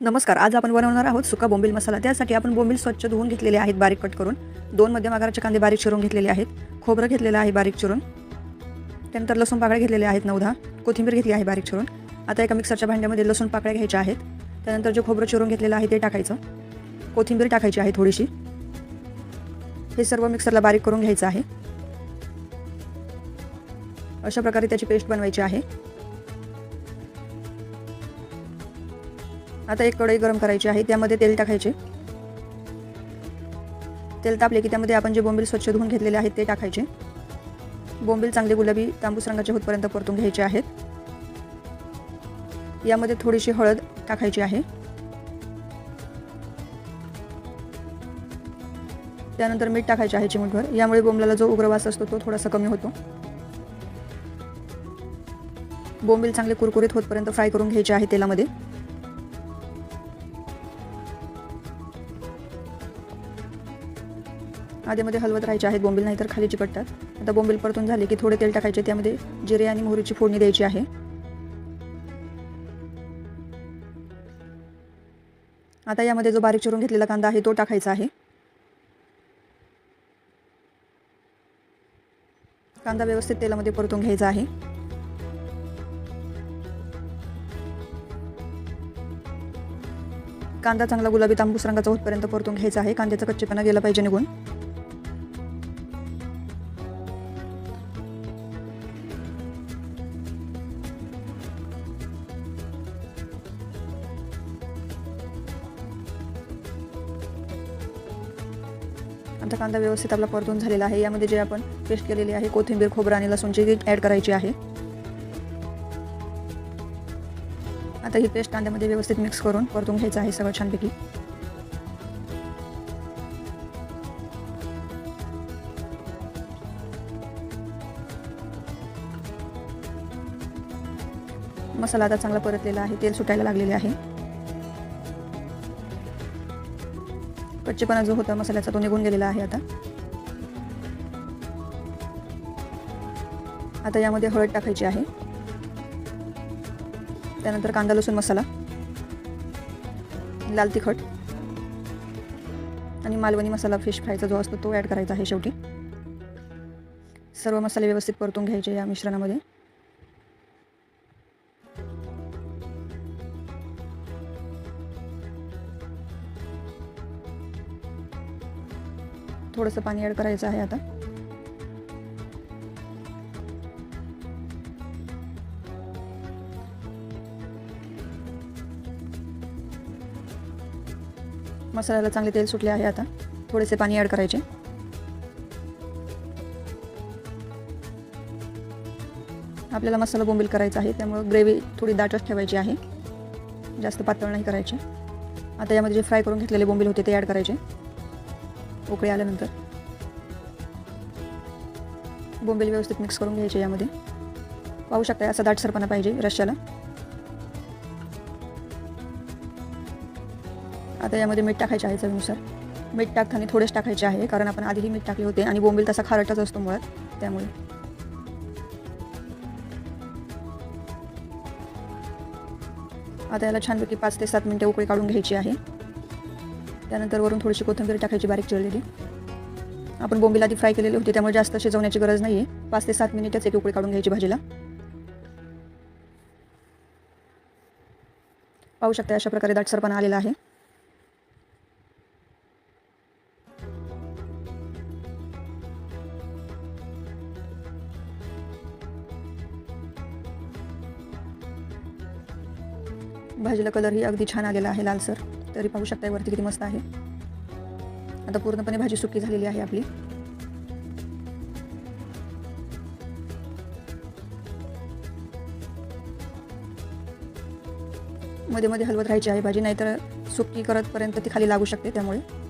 नमस्कार आज आपण बनवणार आहोत सुका बोंबील मसाला. त्यासाठी आपण बोंबील स्वच्छ धुवून घेतलेले आहेत बारीक कट करून. दोन मध्यम आकाराचे कांदे बारीक चिरून घेतलेले आहेत. खोबरं घेतलेलं आहे बारीक चिरून. त्यानंतर लसूण पाकळ्या घेतलेल्या आहेत नऊ दहा. कोथिंबीर घेतली आहे बारीक चिरून. आता एका मिक्सरच्या भांड्यामध्ये लसूण पाकळ्या घ्यायच्या आहेत. त्यानंतर जे खोबरं चिरून घेतलेलं आहे ते टाकायचं. कोथिंबीर टाकायची आहे थोडीशी. हे सर्व मिक्सरला बारीक करून घ्यायचं आहे. अशा प्रकारे त्याची पेस्ट बनवायची आहे. आता एक कढई गरम करायची आहे त्यामध्ये तेल टाकायचे. तेल तापले की त्यामध्ये आपण जे बोंबील स्वच्छ धुवून घेतलेले आहेत ते टाकायचे. बोंबील चांगले गुलाबी तांबूस रंगाचे होतपर्यंत परतून घ्यायचे आहेत. यामध्ये थोडीशी हळद टाकायची आहे. त्यानंतर मीठ टाकायचे आहे चिमूटभर. यामुळे बोंबलाला जो उग्रवास असतो तो थोडासा कमी होतो. बोंबील चांगले कुरकुरीत होतपर्यंत फ्राय करून घ्यायचे आहे तेलामध्ये. आधेमध्ये हलवत राहायचे आहेत बोंबील नाहीतर खाली चिकटतात. आता बोंबील परतून झाले की थोडे तेल टाकायचे त्यामध्ये जिरे आणि मोहरीची फोडणी द्यायची आहे. आता यामध्ये जो बारीक चिरून घेतलेला कांदा आहे तो टाकायचा आहे. कांदा व्यवस्थित तेलामध्ये परतून घ्यायचा आहे. कांदा चांगला गुलाबी तांबूस रंगाचा होतपर्यंत परतून घ्यायचा आहे. कांद्याचा कच्चेपणा गेला पाहिजे निघून. आता कांदा व्यवस्थित आपला परतून झालेला आहे. यामध्ये जे आपण पेस्ट केलेली आहे कोथिंबीर खोबरं आणि लसूणची ॲड करायची आहे. आता ही पेस्ट कांद्यामध्ये व्यवस्थित मिक्स करून परतून घ्यायचं आहे सगळं छानपैकी. मसाला आता चांगला परतलेला आहे तेल सुटायला लागलेले आहे. कच्चेपणा जो होता मसाल्याचा तो निघून गेलेला आहे आता. आता यामध्ये हळद टाकायची आहे. त्यानंतर कांदा लसूण मसाला लाल तिखट आणि मालवणी मसाला फिश फ्रायचा जो असतो तो ॲड करायचा आहे शेवटी. सर्व मसाले व्यवस्थित परतून घ्यायचे या मिश्रणामध्ये. थोडंसं पाणी ॲड करायचं आहे आता. मसाल्याला चांगले तेल सुटले आहे आता. थोडेसे पाणी ॲड करायचे. आपल्याला मसाला बोंबील करायचा आहे त्यामुळं ग्रेव्ही थोडी दाटच ठेवायची आहे. जास्त पातळ नाही करायचे. आता यामध्ये जे फ्राय करून घेतलेले बोंबील होते ते ॲड करायचे. उकळी आल्यानंतर बोंबील व्यवस्थित मिक्स करून घ्यायचे यामध्ये. पाहू शकता असा दाटसरपणा पाहिजे रश्याला आता यामध्ये मीठ टाकायचे आहे चवीनुसार. मीठ टाकताना थोडेच टाकायचे आहे कारण आपण आधीही मीठ टाकले होते आणि बोंबील तसा खारटच असतो मुळात त्यामुळे. आता याला छानपैकी पाच ते सात मिनिटे उकळी काढून घ्यायची आहे. त्यानंतर वरून थोडीशी कोथिंबीर टाकायची बारीक चिरलेली. आपण बोंबील आधी फ्राय केलेली होती त्यामुळे जास्त शिजवण्याची गरज नाही आहे पाच ते सात मिनिटच एक उकळी काढून घ्यायची भाजीला. पाहू शकता अशा प्रकारे दाटसरपणा आलेला आहे. भाजीला कलरही अगदी छान आलेला आहे लालसर. तरी पाहू शकता वरती किती मस्त आहे. आता पूर्णपणे भाजी सुकी झालेली आहे आपली. मध्ये मध्ये हलवत राहायची आहे भाजी नाहीतर सुकी करतपर्यंत ती खाली लागू शकते त्यामुळे.